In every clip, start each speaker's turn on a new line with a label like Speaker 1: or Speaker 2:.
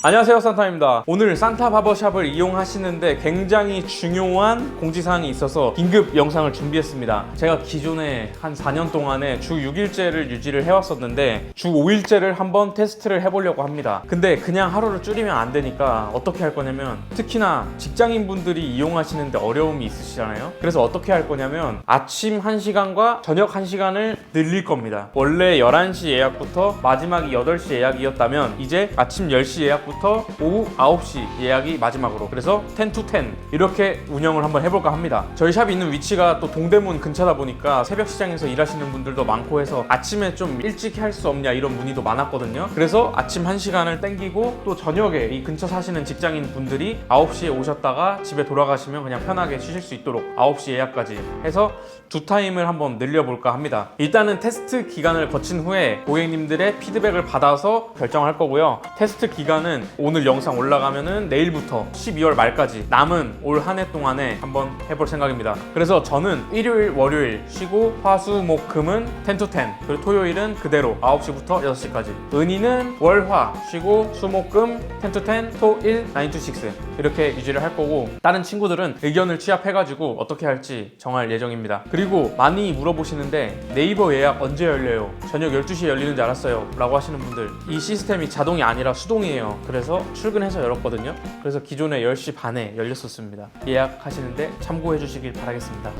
Speaker 1: 안녕하세요 산타입니다. 오늘 산타 바버샵을 이용하시는데 굉장히 중요한 공지사항이 있어서 긴급 영상을 준비했습니다. 제가 기존에 한 4년 동안에 주 6일째를 유지를 해왔었는데 주 5일째를 한번 테스트를 해보려고 합니다. 근데 그냥 하루를 줄이면 안 되니까 어떻게 할 거냐면 특히나 직장인분들이 이용하시는데 어려움이 있으시잖아요. 그래서 어떻게 할 거냐면 아침 1시간과 저녁 1시간을 늘릴 겁니다. 원래 11시 예약부터 마지막이 8시 예약이었다면 이제 아침 10시 예약 부터 오후 9시 예약이 마지막으로. 그래서 10 to 10 이렇게 운영을 한번 해볼까 합니다. 저희 샵이 있는 위치가 또 동대문 근처다 보니까 새벽 시장에서 일하시는 분들도 많고 해서 아침에 좀 일찍 할 수 없냐 이런 문의도 많았거든요. 그래서 아침 1시간을 땡기고 또 저녁에 이 근처 사시는 직장인 분들이 9시에 오셨다가 집에 돌아가시면 그냥 편하게 쉬실 수 있도록 9시 예약까지 해서 두 타임을 한번 늘려볼까 합니다. 일단은 테스트 기간을 거친 후에 고객님들의 피드백을 받아서 결정할 거고요. 테스트 기간은 오늘 영상 올라가면은 내일부터 12월 말까지 남은 올 한 해 동안에 한번 해볼 생각입니다. 그래서 저는 일요일 월요일 쉬고 화수 목 금은 10 to 10 그리고 토요일은 그대로 9시부터 6시까지. 은희는 월 화 쉬고 수 목 금 10 to 10 토 일 9 to 6 이렇게 유지를 할 거고 다른 친구들은 의견을 취합해가지고 어떻게 할지 정할 예정입니다. 그리고 많이 물어보시는데 네이버 예약 언제 열려요? 저녁 12시에 열리는 줄 알았어요 라고 하시는 분들 이 시스템이 자동이 아니라 수동이에요 그래서 출근해서 열었거든요. 그래서 기존에 10시 반에 열렸었습니다. 예약하시는데 참고해 주시길 바라겠습니다.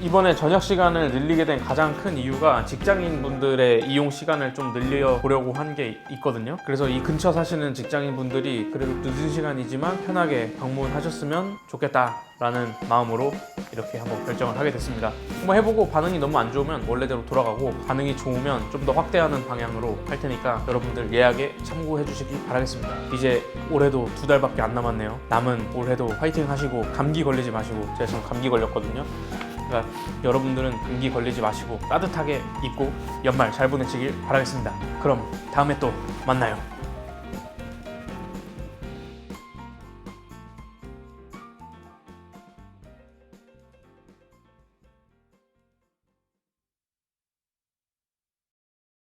Speaker 1: 이번에 저녁 시간을 늘리게 된 가장 큰 이유가 직장인 분들의 이용 시간을 좀 늘려 보려고 한 게 있거든요. 그래서 이 근처 사시는 직장인 분들이 그래도 늦은 시간이지만 편하게 방문하셨으면 좋겠다라는 마음으로 이렇게 한번 결정을 하게 됐습니다. 한번 해보고 반응이 너무 안 좋으면 원래대로 돌아가고 반응이 좋으면 좀 더 확대하는 방향으로 할 테니까 여러분들 예약에 참고해 주시기 바라겠습니다. 이제 올해도 두 달밖에 안 남았네요. 남은 올해도 화이팅 하시고 감기 걸리지 마시고 제가 지금 감기 걸렸거든요. 그러니까 여러분들은 감기 걸리지 마시고 따뜻하게 입고 연말 잘 보내시길 바라겠습니다. 그럼 다음에 또 만나요.